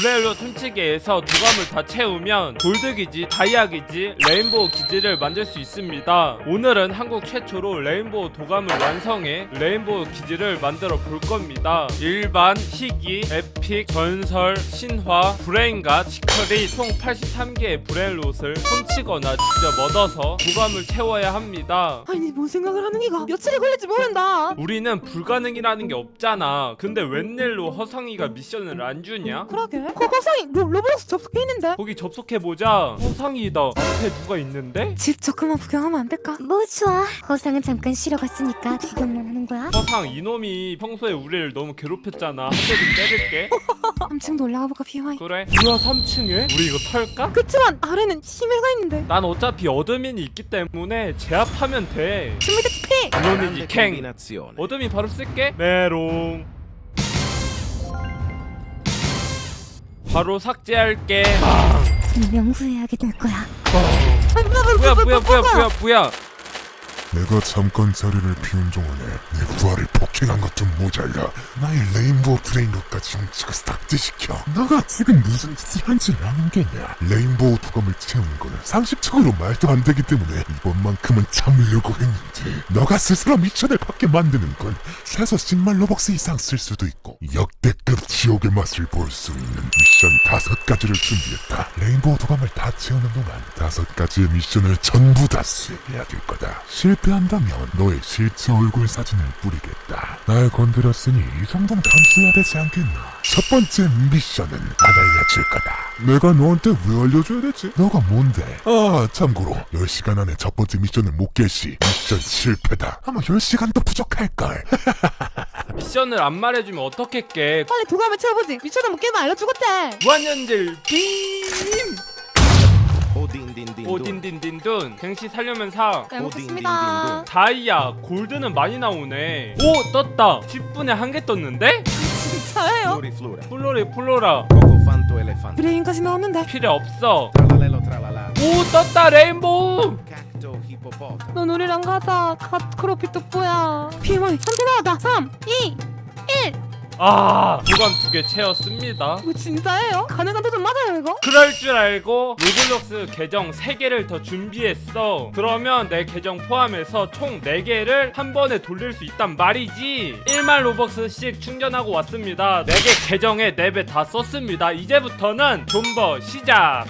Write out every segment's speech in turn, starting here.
브레일로 틈치기에서 두감을 다 채우면 골드 기지, 다이아 기지, 레인보우 기지를 만들 수 있습니다. 오늘은 한국 최초로 레인보우 도감을 완성해 레인보우 기지를 만들어 볼 겁니다. 일반, 희귀, 에픽, 전설, 신화, 브레인과 시크릿 총 83개의 브레일롯을 훔치거나 직접 얻어서 도감을 채워야 합니다. 아니 뭔 생각을 하는 기가 며칠이 걸릴지 모른다 우리는 불가능이라는 게 없잖아. 근데 웬일로 허상이가 미션을 안 주냐? 그러게 거 허상이 로, 로블록스 접속해 있는데 거기 접속해 보자. 허상이다. 앞에 누가 있는데? 직접 그만 구경하면 안 될까? 뭐 좋아. 허상은 잠깐 쉬러 갔으니까 구경만 하는 거야. 허상 이놈이 평소에 우리를 너무 괴롭혔잖아. 한 대 좀 때릴게. 3층도 올라가 볼까 비와이 그래? 뭐야 3층에? 우리 이거 털까? 그치만 아래는 심해가 있는데 난 어차피 어드민이 있기 때문에 제압하면 돼. 준비됐 피 이놈은 Grande 이캥. combinazione. 어드민 바로 쓸게. 메롱. 바로 삭제할게. 분명 후회하게 될 거야. 뭐야 뭐야 뭐야 뭐야 뭐야. 내가 잠깐 자리를 비운 동안에 내 부하를 폭행한 것좀 모자라. 나의 레인보우 브레인롯까지 훔치고 삭제시켜. 너가 지금 무슨 짓을 한지 아는겠냐? 레인보우 두검을 채우는 거는 상식적으로 말도 안 되기 때문에 이번만큼은 참으려고 했는데 너가 스스로 미션을 받게 만드는 건 최소 10만 로벅스 이상 쓸 수도 있고 역대급 지옥의 맛을 볼 수 있는 미션 다섯 가지를 준비했다. 레인보우 두검을 다 채우는 동안 다섯 가지의 미션을 전부 다 수행해야 될 거다. 실 패한다면 너의 실제 얼굴 사진을 뿌리겠다. 날 건드렸으니 이 정도는 감수해야 되지 않겠나? 첫 번째 미션은 안 알려줄 거다. 내가 너한테 왜 알려줘야 되지? 너가 뭔데? 아, 참고로 10시간 안에 첫 번째 미션을 못깰시 미션 실패다. 아마 10시간도 부족할걸. 미션을 안 말해주면 어떻게 깨? 빨리 도감을 채워보지 미쳐도 못 깨면 알려주겠대 무한연질 빔! 오딘딘딘둔 갱시 살려면 사잘 오, 먹겠습니다. 다이아 골드는 많이 나오네. 오 떴다. 10분에 한 개 떴는데? 진짜예요? 플로리 플로라. elefante. 브레인까지 나왔는데? 필요 없어. 오 떴다 레인보우. 넌 우리랑 가자. 갓 크로피 뚝보야. 비와이 3개 나왔다. 3 2 아 도감 두개 채웠습니다. 이거 진짜예요? 가능한 도전 맞아요 이거? 그럴 줄 알고 로블록스 계정 3개를 더 준비했어. 그러면 내 계정 포함해서 총 4개를 한 번에 돌릴 수 있단 말이지. 1만 로벅스씩 충전하고 왔습니다. 4개 계정에 4배 다 썼습니다. 이제부터는 존버 시작!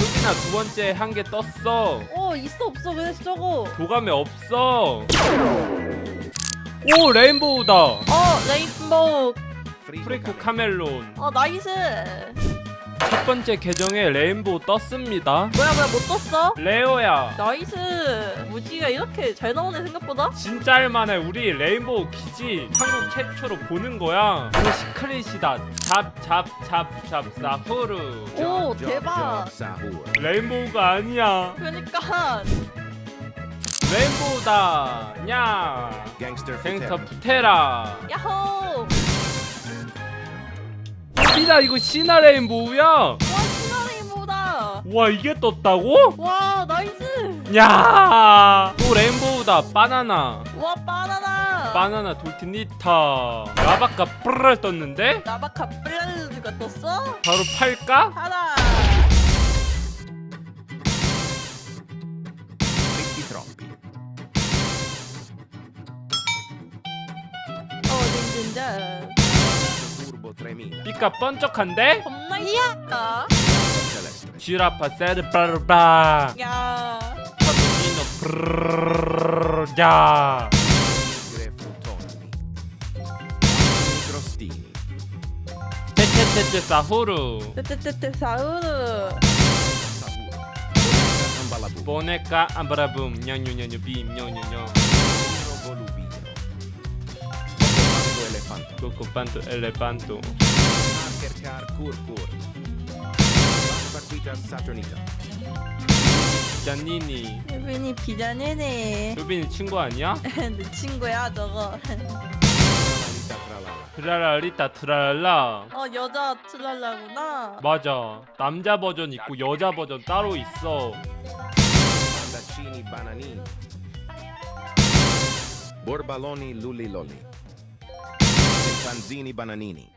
여기나 두 번째 한 개 떴어. 어 있어 없어 왜 저거. 도감에 없어 오 레인보우다. 어 레인보우. 프리코 카멜론. 어 나이스. 첫 번째 계정에 레인보우 떴습니다. 뭐야 뭐야 못 떴어? 레오야. 나이스. 무지가 이렇게 잘 나오네 생각보다. 진짜 할만해. 우리 레인보우 기지 한국 최초로 보는 거야. 이거 시크릿이다. 잡잡잡잡 사후르 오 대박. 레인보우가 아니야. 그러니까 레인보우다 냐? Gangster 갱스터. 부테라 야호! 시나 이거 시나 레인보우야. 와 신화 레인보우다. 와 이게 떴다고? 와 나이스. 야또 레인보우다 바나나. 와 바나나. 바나나 돌티니타. 라바카 뿌르르 떴는데? 나바카 블라드가 떴어? 바로 팔까? 하나 삐까 번쩍한데? 겁나 이야 Celeste. 지라파 세드 브라르바 야 야. 테테테테 사후루 뜨뜨뜨뜨 사우르. 보네까 암바라붐 냥냥냥냥 빔 냥냥냥 반토 Marker car curcur. Vaquita saturnita. 자니니 유빈이 비자네네 루빈이 친구 아니야? 내 친구야 저거 Tralalita tralala. 트라라리타 트라랄라 어 여자 트랄라구나 맞아 남자 버전 있고 여자 버전 따로 있어 Pandaccini bananini. Borbaloni Panzini bananini.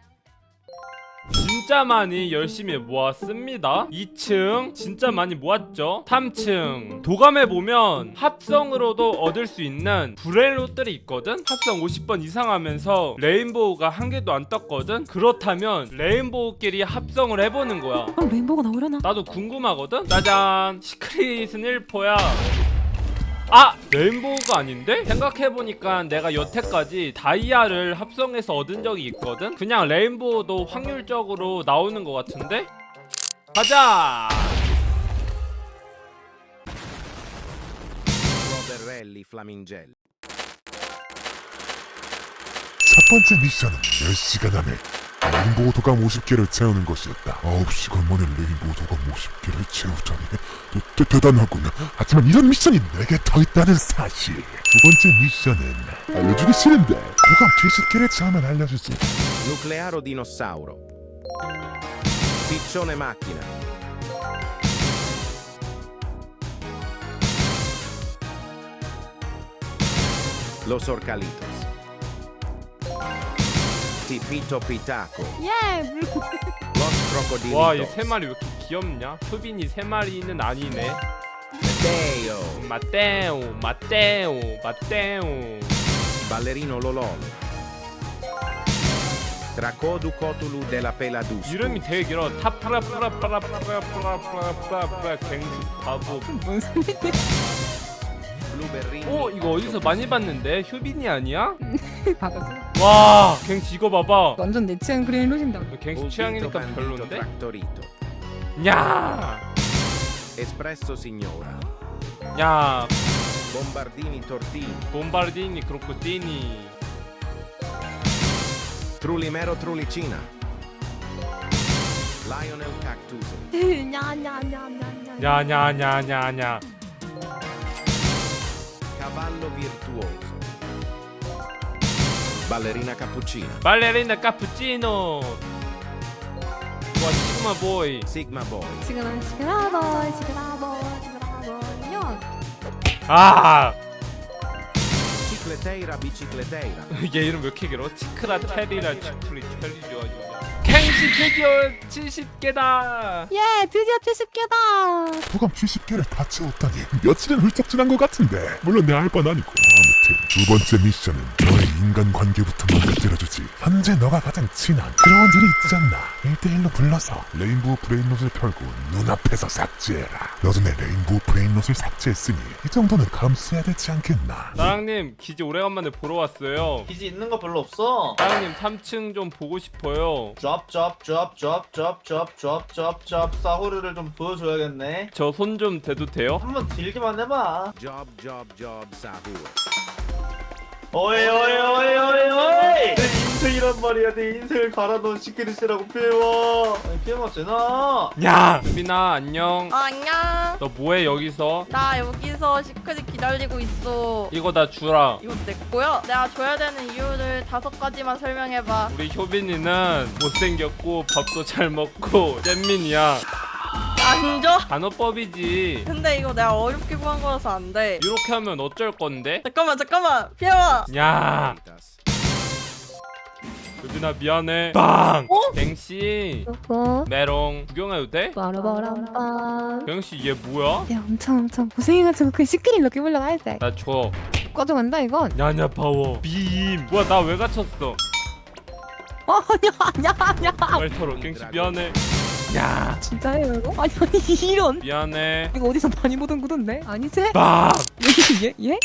진짜 많이 열심히 모았습니다. 2층 진짜 많이 모았죠? 3층. 도감에 보면 합성으로도 얻을 수 있는 브렐롯들이 있거든? 합성 50번 이상 하면서 레인보우가 한 개도 안 떴거든? 그렇다면 레인보우끼리 합성을 해보는 거야. 그럼 레인보우가 나오려나? 나도 궁금하거든? 짜잔. 시크릿은 1포야 아! 레인보우가 아닌데? 생각해보니까 내가 여태까지 다이아를 합성해서 얻은 적이 있거든? 그냥 레인보우도 확률적으로 나오는 것 같은데? 가자! Roberelli flamingelli. 첫 번째 미션은 10시간 안에 레인보우 도감 50개를 채우는 것이었다. 9시간 만에 레인보우 도감 50개를 채우다니 대, 대, 대단하군 하지만 이런 미션이 4개 더 있다는 사실. 두 번째 미션은 알려주기 싫은데 도감 70개를 채우면 알려주지? Nuclearo dinosauro. Piccione Orcalitos. Tipito Pitaco. 예! 물 Los Crocodilitos. 와얘세 마리 왜 이렇게 귀엽냐? 효빈이 세 마리는 아니네 Teo. 마테오 마테오 마테오 Ballerino Lololo. Tracodu Cotulu della Peladus. 이름이 되게 길어 타프라프라프라프라프라프라프라 갱수 바보 뭔 소리야? Blueberry. 어 이거 어디서 많이 봤는데 효빈이 아니야? 받았어. 와 갱수 이거 봐봐 완전 내 취향 그린 로신다. 갱수 취향이니까 별론데? Trattorito. 야, Espresso Signora. 야, Bombardini Tortini. 봄바르디니 크로코티니 Trulimero Trulicina. Lionel Cactus. 냐냐냐냐냐. 야냐냐냐냐 Cavallo Virtuoso. Ballerina Cappuccina. 발레리나 카푸치노 와 시그마 보이 Sigma Boy. 시그마 시그마볼 시그마볼 시그마볼요 아! Cicleteira Bicicleteira. 얘 이름 왜 이렇게 길어? 치크라 테리라 치크리 텔리 좋아지고 갱시 드디어 70개다 예! 드디어 70개다! 도감 70개를 다 채웠다니 며칠은 훌쩍 지난 것 같은데 물론 내알건 아니고 아무튼 두 번째 미션은 너의 인간관계부터 망가뜨려주지 현재 너가 가장 친한 그런 일이 있지 않나 1대1로 불러서 레인보우 브레인롯을 펴고 눈앞에서 삭제해라 너도 내 레인보우 브레인롯을 삭제했으니 이 정도는 감수해야 되지 않겠나 사장님 기지 오래간만에 보러 왔어요 기지 있는 거 별로 없어. 사장님 3층 좀 보고 싶어요 쩝쩝쩝쩝쩝쩝쩝쩝쩝 사후르를 좀 보여줘야겠네. 저 손 좀 대도 돼요? 한번 들기만 해봐. Job, job, job, Sahur. 어이 어이 어이 어이 어이. 내 인생이란 말이야. 내 인생을 갈아놓은 시크릿이라고 피해와. 아니 피해와 쟤나. 야! 수빈아 안녕 어, 안녕. 너 뭐해 여기서? 나 여기서 시크릿 기다리고 있어. 이거 다 주라 이거 내 거야? 내가 줘야 되는 이유를 다섯 가지만 설명해봐. 우리 효빈이는 못생겼고 밥도 잘 먹고 잼민이야 안 줘? 단어법이지 근데 이거 내가 어렵게 구한 거라서 안 돼. 이렇게 하면 어쩔 건데? 잠깐만 잠깐만 피해와. 야. 효빈아 미안해 빵! 어? 갱씨 뭐 메롱 구경해도 돼? 빠라바람빰 갱씨 얘 뭐야? 야 엄청 엄청 고생해가지고 그 시크릿 넣기 보려고 할 때. 나 줘 꺼져간다 이건. 야냐 파워 빔 뭐야 나 왜 갇혔어 어 아니야 아니야 아니야. 털어 갱씨 미안해 야 진짜예요 이거? 아니 아니 이런. 미안해 이거 어디서 많이 보던 구던데? 아니지? 빵! 얘? 얘?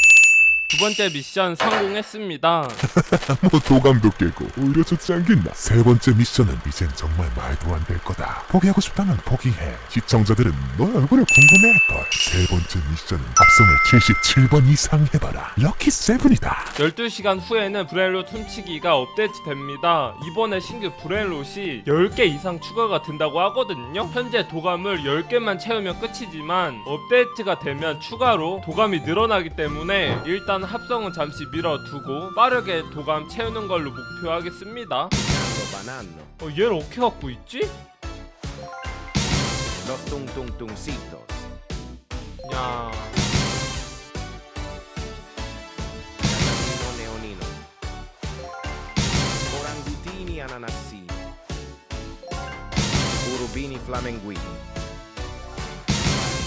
두 번째 미션 성공했습니다. 뭐 도감도 깨고 오히려 좋지 않겠나? 세 번째 미션은 이젠 정말 말도 안 될 거다. 포기하고 싶다면 포기해. 시청자들은 너의 얼굴을 궁금해할걸. 세 번째 미션은 합성을 77번 이상 해봐라. 럭키 세븐이다. 12시간 후에는 브레일롯 훔치기가 업데이트 됩니다. 이번에 신규 브레일롯이 10개 이상 추가가 된다고 하거든요. 현재 도감을 10개만 채우면 끝이지만 업데이트가 되면 추가로 도감이 늘어나기 때문에 일단 합성은 잠시 밀어두고 빠르게 도감 채우는 걸로 목표하겠습니다. 어, 얘를 어떻게 갖고 있지? Los Tung Tung Tungsitos. 야, Catamino Neonino. ananassini. Urubini flamenguini.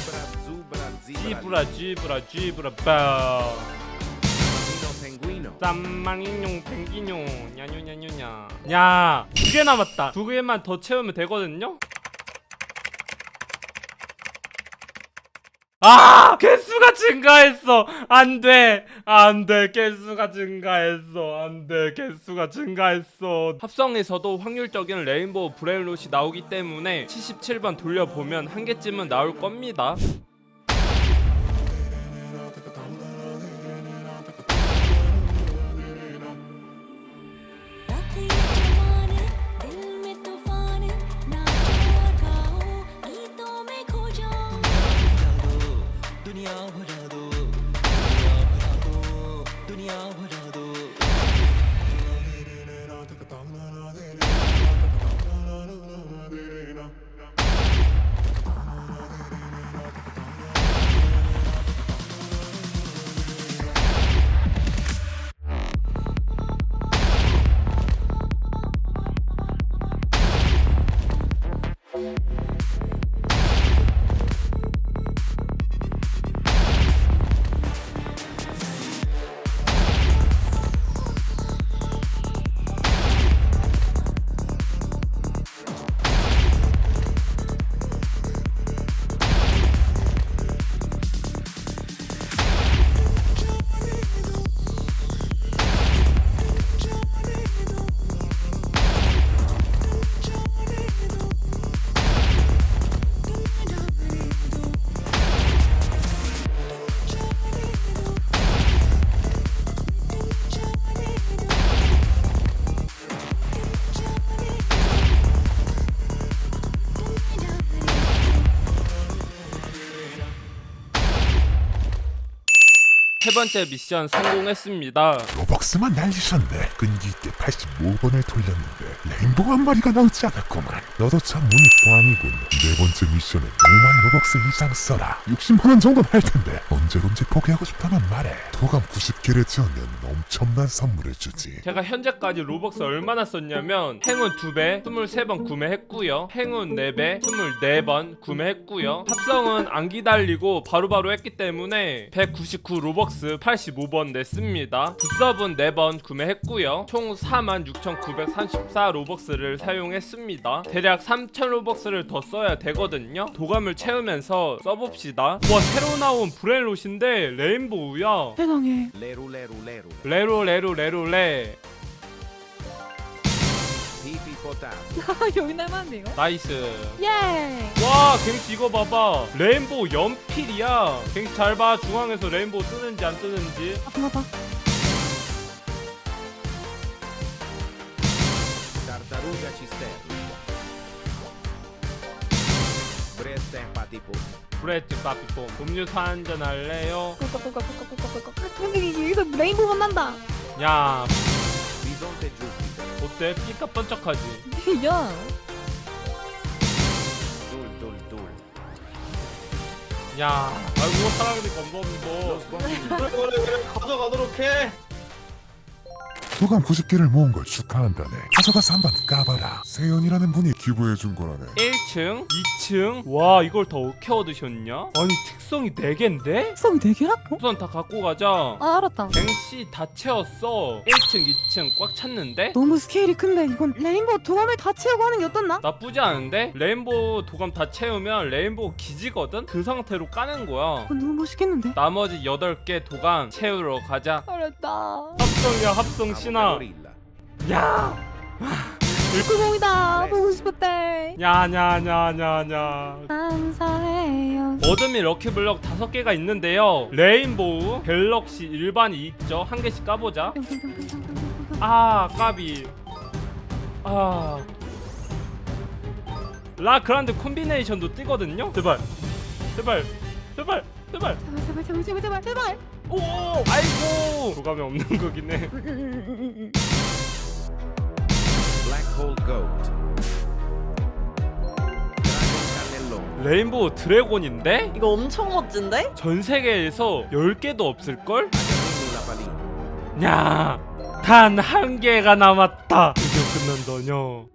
Zebra, zebra, 쥐브라 zebra, 쥐브라 쥐브라 빠 lino, penguino. 쌈망이뇽 펭기뇽 냐뇨냐뇨냐. 야두 개 남았다. 두 개만 더 채우면 되거든요? 아 개수가 증가했어. 안 돼. 안 돼. 개수가 증가했어. 안 돼. 개수가 증가했어. 합성에서도 확률적인 레인보우 브레일롯이 나오기 때문에 77번 돌려보면 한 개쯤은 나올 겁니다 세 번째 미션 성공했습니다 로벅스만 날리셨네. 끈기 있게 85번을 돌렸는데 레인보우 한 마리가 나오지 않았구만. 너도 참 운이 꽝이군. 네 번째 미션은 5만 로벅스 이상 써라. 60만 원 정도는 할 텐데 언제든지 포기하고 싶다면 말해. 도감 90개를 채우면 엄청난 선물을 주지. 제가 현재까지 로벅스 얼마나 썼냐면 행운 2배 23번 구매했고요 행운 4배 24번 구매했고요 합성은 안 기다리고 바로바로 했기 때문에 199 로벅스 85번 냈습니다. 붓섭은 4번 구매했고요. 총 46,934 로벅스를 사용했습니다. 대략 3,000 로벅스를 더 써야 되거든요. 도감을 채우면서 써봅시다. 와 새로 나온 브레일롯인데 레인보우야. 세상에. Leru, leru, leru. 레로 레로 레로 레. 여기 날만한데 이거? 나이스. 예! 와 갱치 이거 봐봐. 레인보우 연필이야. 갱치 잘봐. 중앙에서 레인보우 뜨는지 안 뜨는지. 아파 아파 Tartaruga cisterna. Breste patipo. 브레드 빠삐뽕 음료수 한잔 할래요? 꿀꺽꿀꺽꿀꺽꿀꺽 근데 여기서 레인보우 만난다. 야. Bisonte. 어때? 피카 번쩍하지? 야 dul. 야 아이고 건범이고 sbambino. 그래 그래 그래 가져가도록 해. 도감 90개를 모은 걸 축하한다네. 가져가서 한번 까봐라. 세연이라는 분이 기부해준 거라네. 1층 2층 와 이걸 더 어떻게 얻으셨냐? 아니 특성이 4개인데? 성이 되게라고? 우선 다 갖고 가자 아 알았다 갱씨 다 채웠어 1층 2층 꽉 찼는데? 너무 스케일이 큰데 이건 레인보우 도감을 다 채우고 하는 게 어떻나? 나쁘지 않은데? 레인보우 도감 다 채우면 레인보우 기지거든? 그 상태로 까는 거야 그건 너무 멋있겠는데? 나머지 8개 도감 채우러 가자 어렵다 합성이야 합성 Gorilla. 야! 꿀봉이다. 보고 싶었대 야냐냐냐냐. 감사해요. 어둠이 럭키블럭 5개가 있는데요. 레인보우 갤럭시 일반이 있죠? 한 개씩 까보자. 아 까비. 아. 라그란드 콤비네이션도 뜨거든요? 제발. 제발. 제발. 제발. 제발 제발 제발 제발 제발 오 아이고 도감이 없는 거긴 해. Black hole goat. Dragon cannellone. 레인보우 드래곤인데 이거 엄청 멋진데? 전 세계에서 10개도 없을걸? 야, 단 한 개가 남았다. 드디어 받는다뇨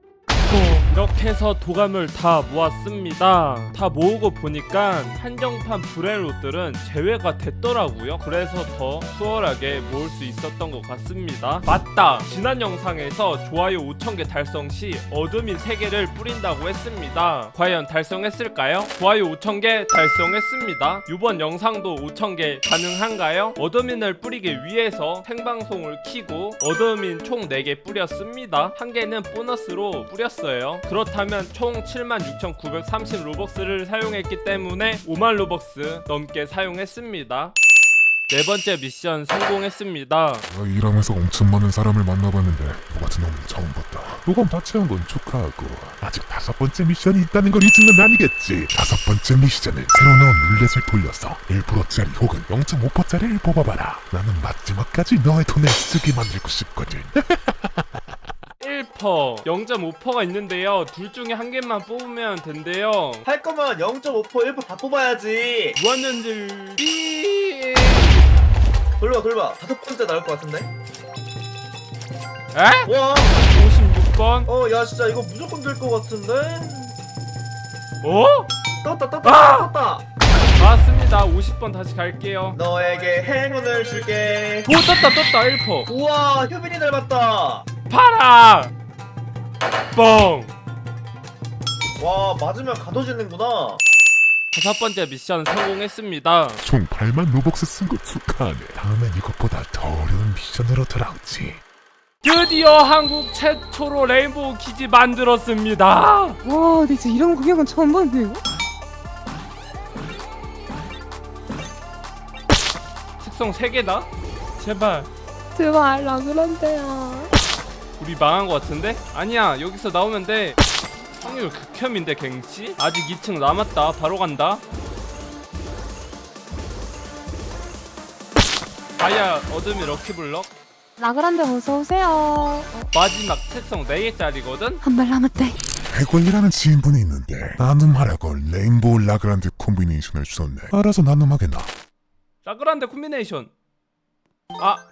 이렇게 해서 도감을 다 모았습니다. 다 모으고 보니까 한정판 브레롯들은 제외가 됐더라고요. 그래서 더 수월하게 모을 수 있었던 것 같습니다. 맞다! 지난 영상에서 좋아요 5,000개 달성 시 어둠인 3개를 뿌린다고 했습니다. 과연 달성했을까요? 좋아요 5,000개 달성했습니다. 이번 영상도 5,000개 가능한가요? 어드민을 뿌리기 위해서 생방송을 키고 어드민 총 4개 뿌렸습니다. 한 개는 보너스로 뿌렸 어요. 그렇다면 총 76,930 로벅스를 사용했기 때문에 5만 로벅스 넘게 사용했습니다. 네 번째 미션 성공했습니다. 내가 일하면서 엄청 많은 사람을 만나봤는데 너 같은 놈은 처음 봤다. 도감 다 채운 건 축하하고 아직 다섯 번째 미션이 있다는 걸 잊은 건 아니겠지. 다섯 번째 미션은 새로 나온 룰렛을 돌려서 1%짜리 혹은 0.5%짜리를 뽑아봐라. 나는 마지막까지 너의 돈을 쓰게 만들고 싶거든. 1퍼, 0.5퍼가 있는데요. 둘 중에 한 개만 뽑으면 된대요. 할 거면 0.5% 1%다 뽑아야지. 무한연질 삐. 돌봐 돌봐. 다섯 번째 나올 것 같은데. 에? 와. 56번? 어 야 진짜 이거 무조건 될 것 같은데. 어? 떴다 떴다 아! 떴다. 맞습니다. 50번 다시 갈게요. 너에게 행운을 줄게. 오 떴다 떴다 1퍼. 우와 효빈이 닮았다. 파라. 뻥. 와 맞으면 가둬지는구나. 다섯 번째 미션 성공했습니다. 총 8만 로벅스 쓴 거 축하하네. 다음엔 이것보다 더 어려운 미션으로 돌아오지. 드디어 한국 최초로 레인보우 키즈 만들었습니다. 와 진짜 이런 구경은 처음 봤네요 특성 3개다? 제발. 제발 라그란데요 우리 망한 것 같은데? 아니야 여기서 나오면 돼 확률 극혐인데 갱치? 아직 2층 남았다 바로 간다 아야 어둠이 럭키블럭 라그란데 어서 오세요 어, 마지막 특성 4개짜리거든? 한발 남았대 해골이라는 지인분이 있는데 나눔하라고 레인보우 라그란드 콤비네이션을 주셨네. 알아서 나눔하게나. 라그란데 콤비네이션 아